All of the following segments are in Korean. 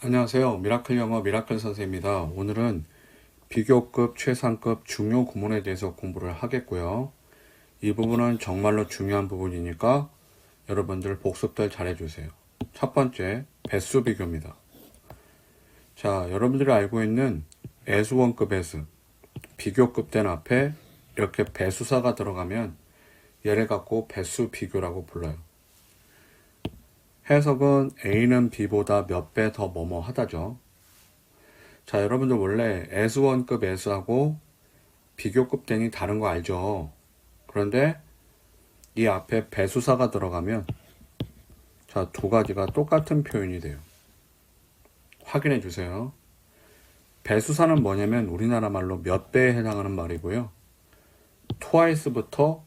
안녕하세요. 미라클 영어 미라클 선생입니다. 오늘은 비교급, 최상급, 중요 구문에 대해서 공부를 하겠고요. 이 부분은 정말로 중요한 부분이니까 여러분들 복습들 잘 해주세요. 첫 번째, 배수 비교입니다. 자, 여러분들이 알고 있는 S1급 S, 비교급 된 앞에 이렇게 배수사가 들어가면 얘를 갖고 배수 비교라고 불러요. 해석은 A는 B보다 몇 배 더 뭐뭐 하다죠. 자, 여러분들 원래 S1급 S하고 비교급 땡이 다른 거 알죠? 그런데 이 앞에 배수사가 들어가면 자, 두 가지가 똑같은 표현이 돼요. 확인해 주세요. 배수사는 뭐냐면 우리나라 말로 몇 배에 해당하는 말이고요. twice부터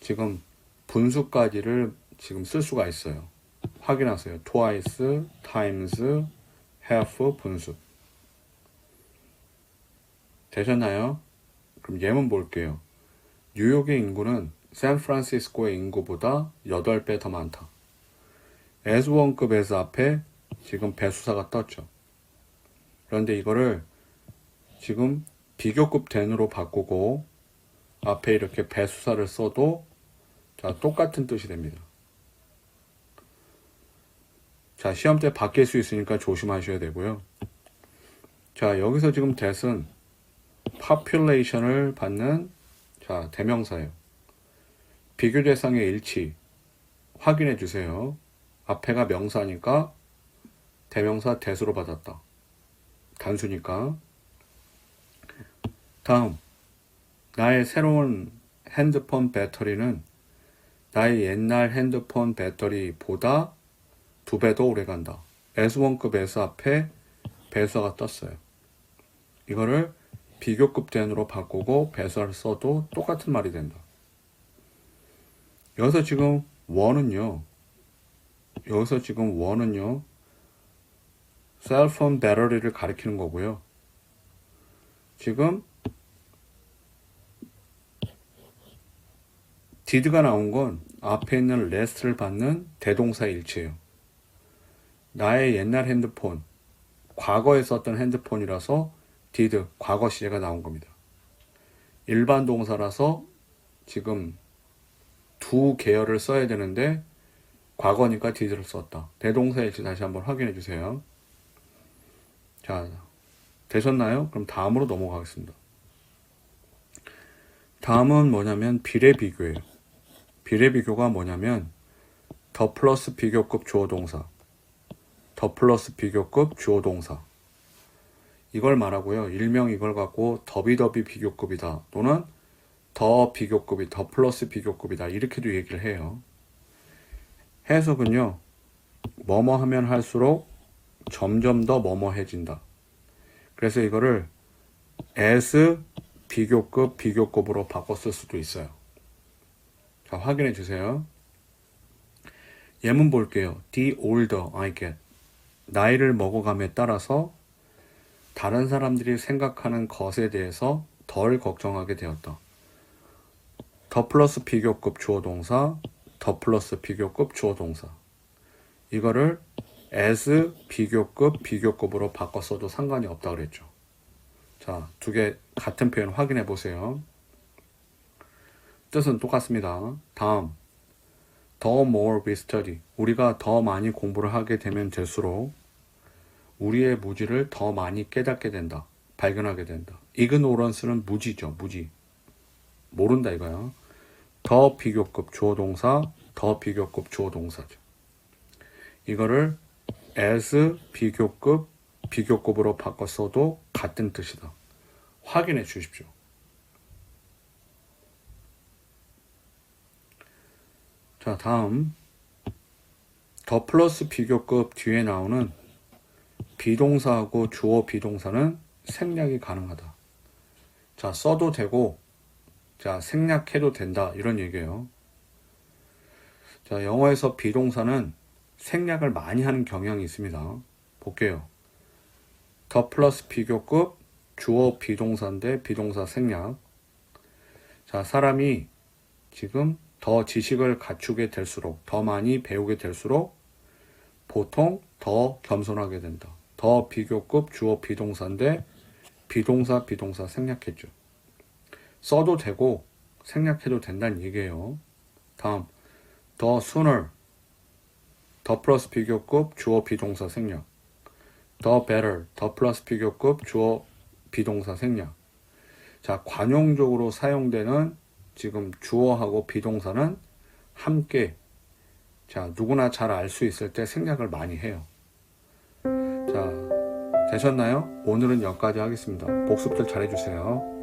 지금 분수까지를 지금 쓸 수가 있어요. 확인하세요. twice, times, half 분수. 되셨나요? 그럼 예문 볼게요. 뉴욕의 인구는 샌프란시스코의 인구보다 8배 더 많다. S1급 S 앞에 지금 배수사가 떴죠. 그런데 이거를 지금 비교급 된으로 바꾸고 앞에 이렇게 배수사를 써도 자, 똑같은 뜻이 됩니다. 자, 시험 때 바뀔 수 있으니까 조심하셔야 되고요. 자, 여기서 지금 that은 population을 받는 자, 대명사예요. 비교 대상의 일치 확인해 주세요. 앞에가 명사니까 대명사 that으로 받았다. 단수니까. 다음 나의 새로운 핸드폰 배터리는 나의 옛날 핸드폰 배터리보다 두 배 더 오래 간다. S1급 S 앞에 배수가 떴어요. 이거를 비교급 된으로 바꾸고 배수를 써도 똑같은 말이 된다. 여기서 지금 원은요. 여기서 지금 원은요. 셀폰 배터리를 가리키는 거고요. 지금 did가 나온 건 앞에 있는 last를 받는 대동사 일치예요. 나의 옛날 핸드폰, 과거에 썼던 핸드폰이라서 did, 과거 시제가 나온 겁니다. 일반 동사라서 지금 두 계열을 써야 되는데 과거니까 did를 썼다. 대동사 일치 다시 한번 확인해 주세요. 자, 되셨나요? 그럼 다음으로 넘어가겠습니다. 다음은 뭐냐면 비례 비교예요. 비례 비교가 뭐냐면 더 플러스 비교급 주어 동사, 더 플러스 비교급 주어 동사. 이걸 말하고요. 일명 이걸 갖고 더비더비 비교급이다 또는 더 비교급이 더 플러스 비교급이다 이렇게도 얘기를 해요. 해석은요. 뭐뭐 하면 할수록 점점 더 뭐뭐해진다. 그래서 이거를 as 비교급 비교급으로 쓸 수도 있어요. 자, 확인해 주세요. 예문 볼게요. The older I get. 나이를 먹어감에 따라서 다른 사람들이 생각하는 것에 대해서 덜 걱정하게 되었다. 더 플러스 비교급 주어 동사, 더 플러스 비교급 주어 동사. 이거를 as 비교급 비교급으로 바꿔 써도 상관이 없다 그랬죠. 자, 두 개 같은 표현 확인해 보세요. 뜻은 똑같습니다. 다음. The more we study. 우리가 더 많이 공부를 하게 되면 될수록 우리의 무지를 더 많이 깨닫게 된다. 발견하게 된다. ignorance는 무지죠. 무지. 모른다 이거야. 더 비교급 주어 동사, 더 비교급 주어 동사죠. 이거를 as 비교급 비교급으로 바꿔 써도 같은 뜻이다. 확인해 주십시오. 자, 다음 더 플러스 비교급 뒤에 나오는 비동사하고 주어 비동사는 생략이 가능하다. 자, 써도 되고 자, 생략해도 된다. 이런 얘기예요. 자, 영어에서 비동사는 생략을 많이 하는 경향이 있습니다. 볼게요. 더 플러스 비교급 주어 비동사인데 비동사 생략. 자, 사람이 지금 더 지식을 갖추게 될수록, 더 많이 배우게 될수록 보통 더 겸손하게 된다. 더 비교급 주어 비동사인데 비동사 비동사 생략했죠. 써도 되고 생략해도 된다는 얘기예요. 다음 더 sooner 더 플러스 비교급 주어 비동사 생략 더 better 더 플러스 비교급 주어 비동사 생략 자 관용적으로 사용되는 지금 주어하고 비동사는 함께 자 누구나 잘 알 수 있을 때 생략을 많이 해요. 자 되셨나요? 오늘은 여기까지 하겠습니다. 복습들 잘해주세요.